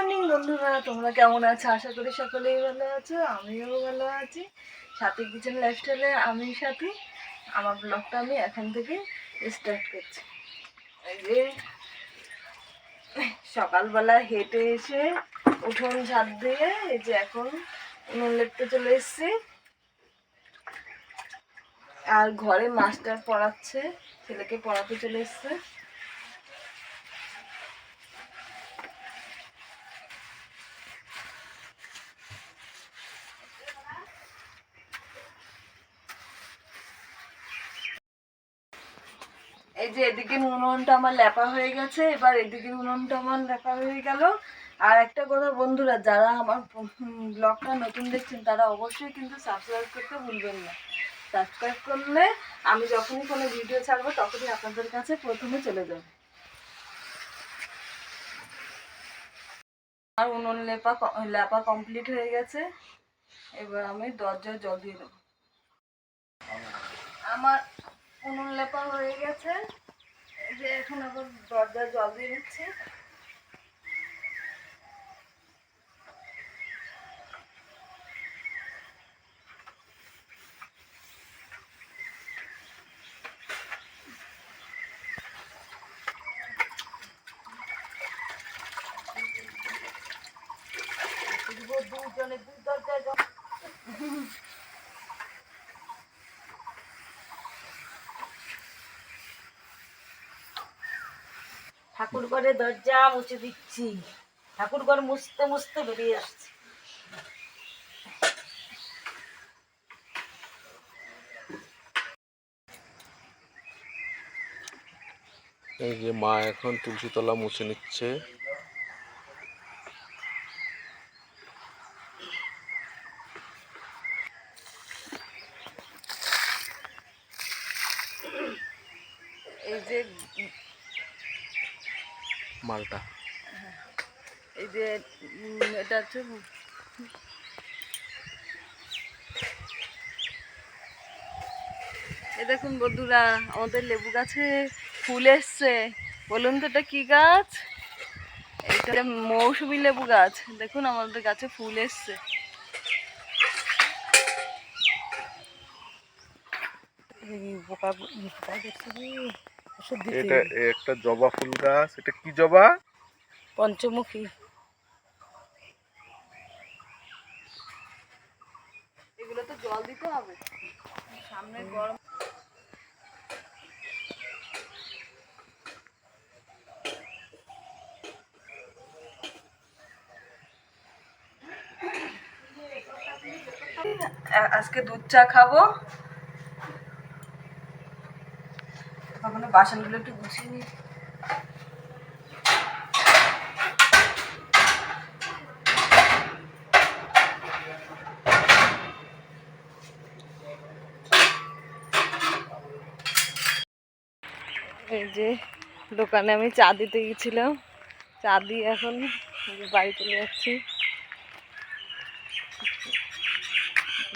Morning, বন্ধুরা, তোমরা কেমন আছো? আশা করি সকলেই ভালো আছো, আমিও ভালো আছি। সাথী কিচেন লাইফস্টাইলে আমি সাথী, আমার ব্লগটা আমি এখান থেকে স্টার্ট করছি। যে, সকালবেলা হেঁটে এসে উঠোন ঝাড় দিয়ে এই যে এখন উনুন লেপতে চলে এসেছি। আর ঘরে মাস্টার পড়াচ্ছে, ছেলেকে পড়াতে চলে এসছে। এই যে এদিকে উনুনটা আমার লেপা হয়ে গেছে, এবার এদিকে উনুনটা আমার লেপা হয়ে গেল। আর একটা কথা বন্ধুরা, যারা আমার ব্লগটা নতুন দেখছেন, তারা অবশ্যই কিন্তু সাবস্ক্রাইব করতে ভুলবেন না। সাবস্ক্রাইব করলে আমি যখনই কোনো ভিডিও ছাড়বো, তখনই আপনাদের কাছে প্রথমে চলে যাবে। আর উনুন লেপা লেপা কমপ্লিট হয়ে গেছে। এবার আমি দরজায় জল দিয়ে দেবো। আমার উনুন লেপা হয়ে এখন আবার দরজায় জল দিয়ে দিচ্ছি। দুজনে দুই দরজায় জল ঠাকুর ঘরে দরজা মুছে দিচ্ছি। ঠাকুর ঘর মুছতে মুছতে বেরিয়ে আসছে। এই যে মা এখন তুলসী তলা মুছে নিচ্ছে। এই যে মালটা। এই যে এটা হচ্ছে এই দেখুন বন্ধুরা, আমাদের লেবু গাছে ফুল এসছে। বলুন তো এটা কি গাছ? এটা মৌসুমি লেবু গাছ। দেখুন আমাদের গাছে ফুল এসছে। পোকা পোকা দেখছি এটা একটা জবা ফুল গাছ এটা কি জবা? পঞ্চমুখী। এগুলো তো জল দিতে হবে। সামনে গরম। আজকে দুধ চা খাব। তখন বাসনগুলো একটু গুছিয়ে নিই। এই যে দোকানে আমি চা দিতে গেছিলাম চা দিয়ে এখন বাড়ি চলে যাচ্ছি।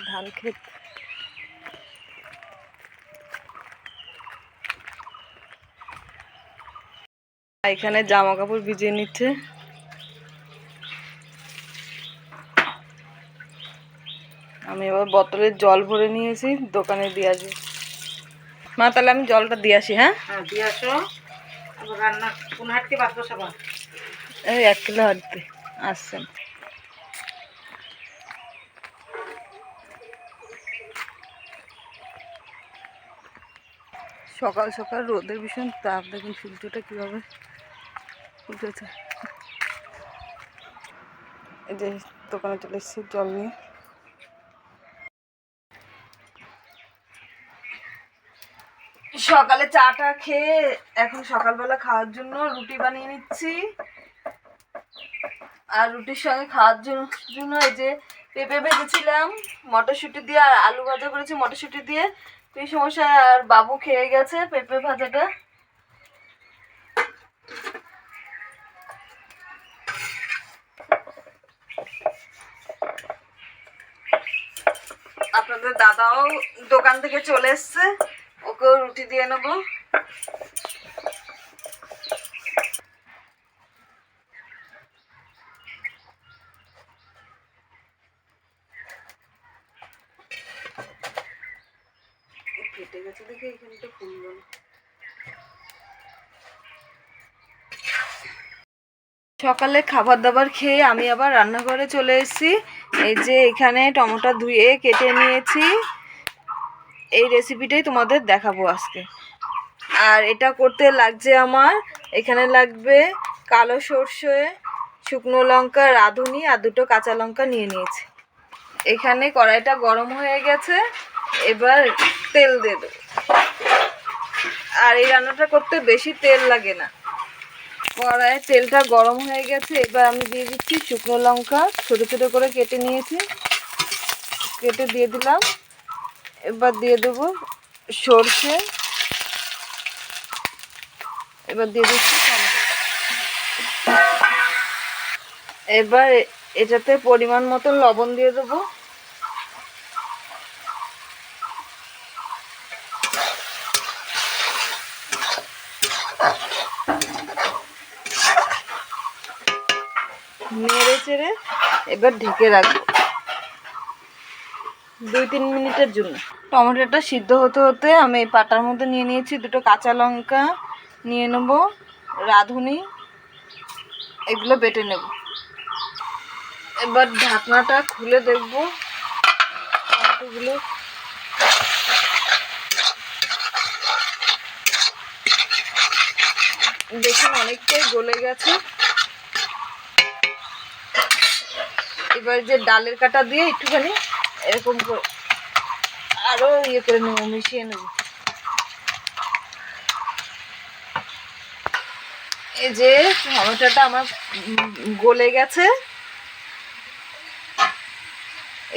ধান ক্ষেত। এখানে জামা কাপড় ভিজিয়ে নিচ্ছে। আমি এবার বোতলে জল ভরে নিয়েছি দোকানে দিয়ে আসি। মা তাহলে আমি জলটা দিয়ে আসি হ্যাঁ? হ্যাঁ দিয়ে আসো। রান্না কোন হাটকে বাদ বসাবা? এই এক কিলো হাঁটতে আসছেন সকাল সকাল রোদের ভীষণ তাপ দেখুন সূর্যটা কীভাবে উঠেছে এই যে দোকানে চলে এসেছি জল নিয়ে। সকালে চাটা খেয়ে এখন সকালবেলা খাওয়ার জন্য রুটি বানিয়ে নিচ্ছি। আর রুটির সঙ্গে খাওয়ার জন্য এই যে পেঁপে ভেজেছিলাম, মটরশুঁটি দিয়ে আর আলু ভাজা করেছি মটরশুঁটি দিয়ে। এই সমস্যা, আর বাবু খেয়ে গেছে পেঁপে ভাজাটা। আপনাদের দাদাও দোকান থেকে চলে এসছে। ওকেও রুটি দিয়ে নেব। সকালে খাবার দাবার খেয়ে আমি আবার রান্নাঘরে চলে এসেছি। এই যে এখানে টমেটো ধুয়ে কেটে নিয়েছি। এই রেসিপিটাই তোমাদের দেখাবো আজকে। আর এটা করতে লাগছে আমার, এখানে লাগবে কালো সর্ষে, শুকনো লঙ্কা, রাঁধুনি আর দুটো কাঁচা লঙ্কা নিয়ে নিয়েছি। এখানে কড়াইটা গরম হয়ে গেছে, এবার তেল দিয়ে দেবো। আর এই রান্নাটা করতে বেশি তেল লাগে না। কড়াইয়ে তেলটা গরম হয়ে গেছে, এবার আমি দিয়ে দিচ্ছি শুকনো লঙ্কা, ছোটো ছোটো করে কেটে নিয়েছি। কেটে দিয়ে দিলাম। এবার দিয়ে দেবো সর্ষে। এবার দিয়ে দিচ্ছি এবার এটাতে পরিমাণ মতো লবণ দিয়ে দেবো। নেড়ে চেড়ে এবার ঢেকে রাখব। দুই তিন মিনিটের জন্য। টমেটোটা সিদ্ধ হতে হতে আমি এই পাটার মধ্যে নিয়ে নিয়েছি দুটো কাঁচা লঙ্কা, নিয়ে নেব, রাঁধুনি, এগুলো বেটে নেব। এবার ঢাকনাটা খুলে দেখব টমেটোগুলো। দেখুন, অনেকটাই গলে গেছে। এবার যে ডালের কাটা দিয়ে একটুখানি এরকম করে আরও ইয়ে করে নেব, মিশিয়ে নেব। এই যে টমেটোটা আমার গলে গেছে।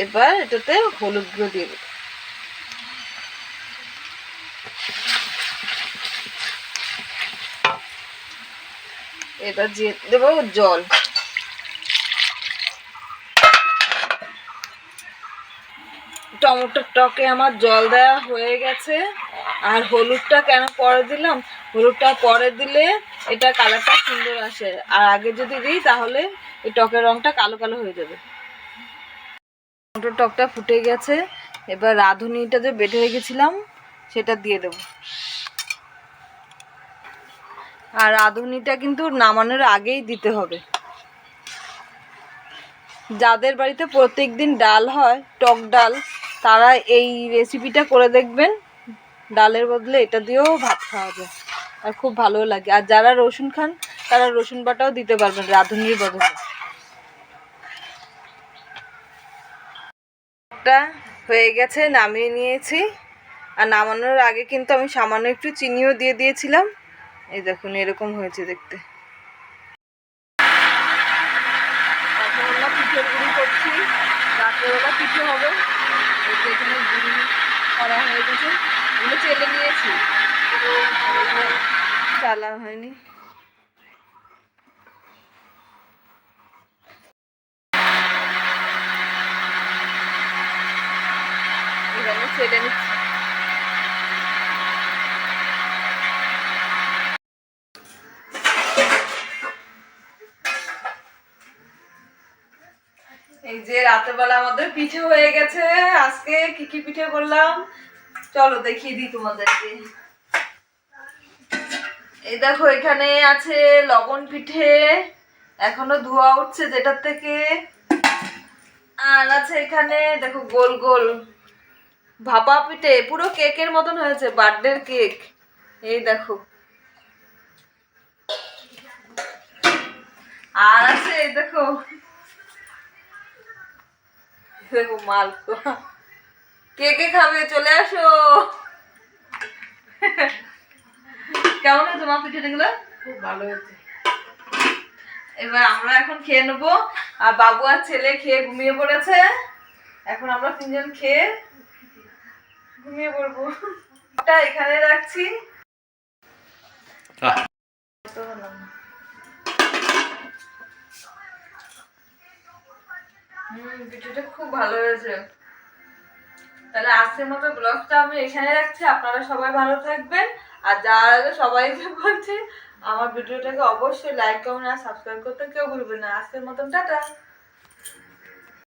এবার এটাতে হলুদ গুঁড়ো দিয়ে দেবো। এবার দিয়ে দেবো জল। টমেটোর টকে আমার জল দেওয়া হয়ে গেছে। আর হলুদটা কেন পরে দিলাম? হলুদটা পরে দিলে এটা কালারটা সুন্দর আসে। আর আগে যদি দিই তাহলে এই টকের রংটা কালো কালো হয়ে যাবে। টমেটোর টকটা ফুটে গেছে। এবার রাঁধুনিটা যে বেটে রেখেছিলাম, সেটা দিয়ে দেবো। আর রাঁধুনিটা কিন্তু নামানোর আগেই দিতে হবে। যাদের বাড়িতে প্রত্যেক দিন ডাল হয়, টক ডাল, তারা এই রেসিপিটা করে দেখবেন। ডালের বদলে এটা দিয়েও ভাত খাওয়া যায়। আর খুব ভালো লাগে। আর যারা রসুন খান, তারা রসুন বাটাও দিতে পারবেন রাঁধুনির বদলে। হয়ে গেছে, নামিয়ে নিয়েছি। আর নামানোর আগে কিন্তু আমি সামান্য একটু চিনিও দিয়ে দিয়েছিলাম। এই দেখুন, এরকম হয়েছে দেখতে এখন আমরা পিঠের গুঁড়ি করছি রাত্রেবেলা পিঠে হবে। যেখানে গুঁড়ি করা হয়ে গেছে। এগুলো চেলে নিয়েছি। চালা হয়নি এখানে চেলে নিচ্ছি এই যে রাতের বেলা আমাদের পিঠে হয়ে গেছে, আজকে কি কি পিঠে করলাম? চলো দেখিয়ে দিই তোমাদেরকে। এই দেখো, এখানে আছে লবণ পিঠে, এখনও ধোয়া উঠছে যেটার থেকে। আর আছে এখানে, দেখো, গোল গোল ভাপা পিঠে, পুরো কেকের মতন হয়েছে বার্থডের কেক। এই দেখো। আর আছে, এই দেখো দেখো মালপোয়া কে কে খাবে? চলে আসো। কেমন হয়েছে মা পিঠেগুলো? খুব ভালো হয়েছে। এবার আমরা এখন খেয়ে নেব। আর বাবু আর ছেলে খেয়ে ঘুমিয়ে পড়েছে। এখন আমরা তিনজন খেয়ে ঘুমিয়ে পড়ব। ওটা এখানে রাখছি। হুম, ভিডিওটা খুব ভালো হয়েছে। তাহলে আজকের মতো ব্লগটা আমি এখানে রাখছি। আপনারা সবাই ভালো থাকবেন। আর যারা সবাইকে বলছে, আমার ভিডিওটাকে অবশ্যই লাইক কমেন্ট আর সাবস্ক্রাইব করতে কেউ ভুলবেন না। আজকের মতন, টাটা।